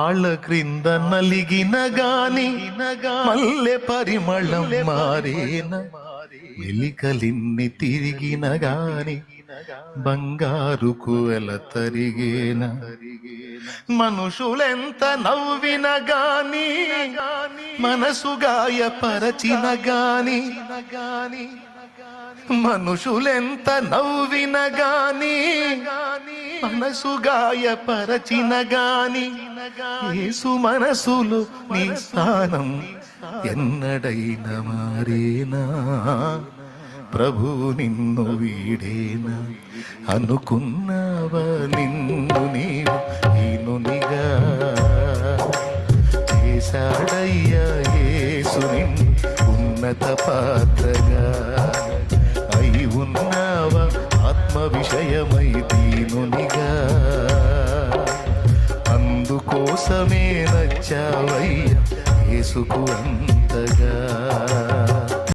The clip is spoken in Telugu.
ఆళ్ళ క్రింద నలిగిన గాని మల్లె పరిమళం మారేన. మెలికలిన్ని తిరిగిన గాని బంగారు కువెల తరిగేన. మనుషులెంత నవ్విన గాని మనసు గాయపరచిన గాని మనుషులెంత నవ్విన గాని మనసు గాయపరచిన గాని యేసు మనసులు నీ స్థానం ఎన్నడైన మారేనా? ప్రభు నిన్ను వీడేనా? అనుకున్నావా నిన్ను నీవు? ఈనునిగా చేశాడయ్యా యేసు నిన్ను ఉన్నత పాత్రగా. ప్రియుడమై దీనునిగా. అందుకోసమే నచ్చావయ్య యేసుకు అంతగా.